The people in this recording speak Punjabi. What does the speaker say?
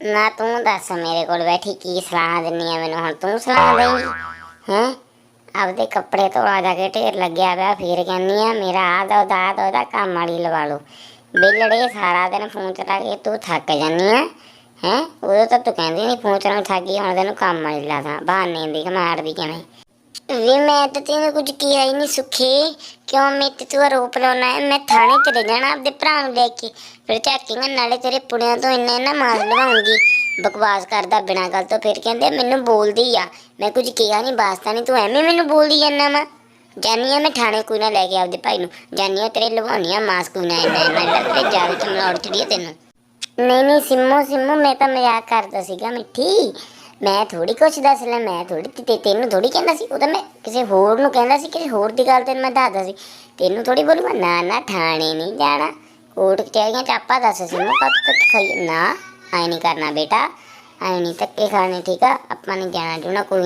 ਨਾ ਤੂੰ ਦੱਸ, ਮੇਰੇ ਕੋਲ ਬੈਠੀ ਕੀ ਸਲਾਹ ਦਿੰਨੀ ਆ ਮੈਨੂੰ? ਹੁਣ ਤੂੰ ਸਲਾਹ ਦੇਂਗੀ, ਹੈ? ਆਪਦੇ ਕੱਪੜੇ ਧੋਲਾ ਜਾ ਕੇ ਢੇਰ ਲੱਗਿਆ ਪਿਆ, ਫੇਰ ਕਹਿੰਨੀ ਆ, ਮੇਰਾ ਆ ਦੋ ਦਾ ਦੋ ਦਾ ਕੰਮ ਵਾਲੀ ਲਵਾ ਲਓ। ਬਿਲੜੇ ਸਾਰਾ ਦਿਨ ਫੋਨ ਚਲਾ ਕੇ, ਤੂੰ ਥੱਕ ਜਾਨੀ ਆ? ਹੈ? ਉਦੋਂ ਤਾਂ ਤੂੰ ਕਹਿੰਦੀ ਨਹੀਂ ਫੋਨ ਚਲਾਉਣ ਥੱਕ ਗਈ, ਹੁਣ ਤੈਨੂੰ ਕੰਮ ਵਾਲੀ ਲਾਦਾ ਬਹਾਨੇ ਦੀ ਮਾਰਦੀ ਕਿਵੇਂ ਵੀ ਮੈਂ ਤਾਂ ਤੈਨੂੰ ਕੁਝ ਕਿਹਾ ਹੀ ਨਹੀਂ ਸੁਖੀ। ਕਿਉਂ ਮੈਂ ਤੇ ਤੂੰ ਆਰੋਪ ਲਾਉਣਾ ਹੈ? ਮੈਂ ਥਾਣੇ ਚਲੇ ਜਾਣਾ ਆਪਦੇ ਭਰਾ ਨੂੰ ਲੈ ਕੇ। ਫਿਰ ਝਾਕੀਆਂ ਨਾਲੇ ਤੇਰੇ ਪੁੜਿਆਂ ਤੋਂ ਇੰਨੇ ਨਾ ਮਾਰ ਲਵਾਉਂਗੀ ਬਕਵਾਸ ਕਰਦਾ ਬਿਨਾਂ ਗੱਲ ਤੋਂ। ਫਿਰ ਕਹਿੰਦੇ, ਮੈਨੂੰ ਬੋਲਦੀ ਆ। ਮੈਂ ਕੁਝ ਕਿਹਾ ਨਹੀਂ, ਵਾਸਤਾ ਨਹੀਂ। ਤੂੰ ਐਵੇਂ ਮੈਨੂੰ ਬੋਲਦੀ ਜਾਂਦਾ ਵਾ। ਜਾਨੀ ਆ ਮੈਂ ਥਾਣੇ ਕੋਈ ਨਾ ਲੈ ਕੇ ਆਪਦੇ ਭਾਈ ਨੂੰ। ਜਾਨੀ ਆ ਤੇਰੇ ਲਵਾਉਣੀ ਆ ਮਾਸ ਕੋਈ ਨਾ ਇੰਨਾ ਇੰਨਾ ਲੱਗਦੇ ਜਾਵੇ ਤੇ ਮਲੋੜ ਚੜੀਏ ਤੈਨੂੰ। ਨਹੀਂ ਨਹੀਂ, ਸਿੰਮੋ ਸਿੰਮੋ, ਮੈਂ ਤਾਂ ਮਜ਼ਾਕ ਕਰਦਾ ਸੀਗਾ ਮਿੱਠੀ। ਮੈਂ ਥੋੜੀ ਕੁਛ ਦੱਸ ਲੈ, ਮੈਂ ਥੋੜੀ ਤੇ ਤੈਨੂੰ ਥੋੜੀ ਕਹਿੰਦਾ ਸੀ ਉਹ ਤਾਂ ਮੈਂ ਕਿਸੇ ਹੋਰ ਨੂੰ ਕਹਿੰਦਾ ਸੀ, ਕਿਸੇ ਹੋਰ ਦੀ ਗੱਲ ਤੈਨੂੰ ਮੈਂ ਦੱਸਦਾ ਸੀ। ਤੈਨੂੰ ਥੋੜੀ ਬੋਲੂਗਾ, ਨਾ ਨਾ ਠਾਣੇ ਨਹੀਂ ਜਾਣਾ ਕੋਟ ਕਚਹਿਰੀਆਂ ਚ ਆਪਾਂ ਦੱਸ ਸੀ ਕਦ ਤੱਕ ਖਾਈ ਨਾ ਐ ਨਹੀਂ ਕਰਨਾ ਬੇਟਾ ਐ ਨਹੀਂ ਧੱਕੇ ਖਾਣੇ, ਠੀਕ ਆ, ਆਪਾਂ ਨੇ ਜਾਣਾ ਜੁਣਾ, ਕੋਈ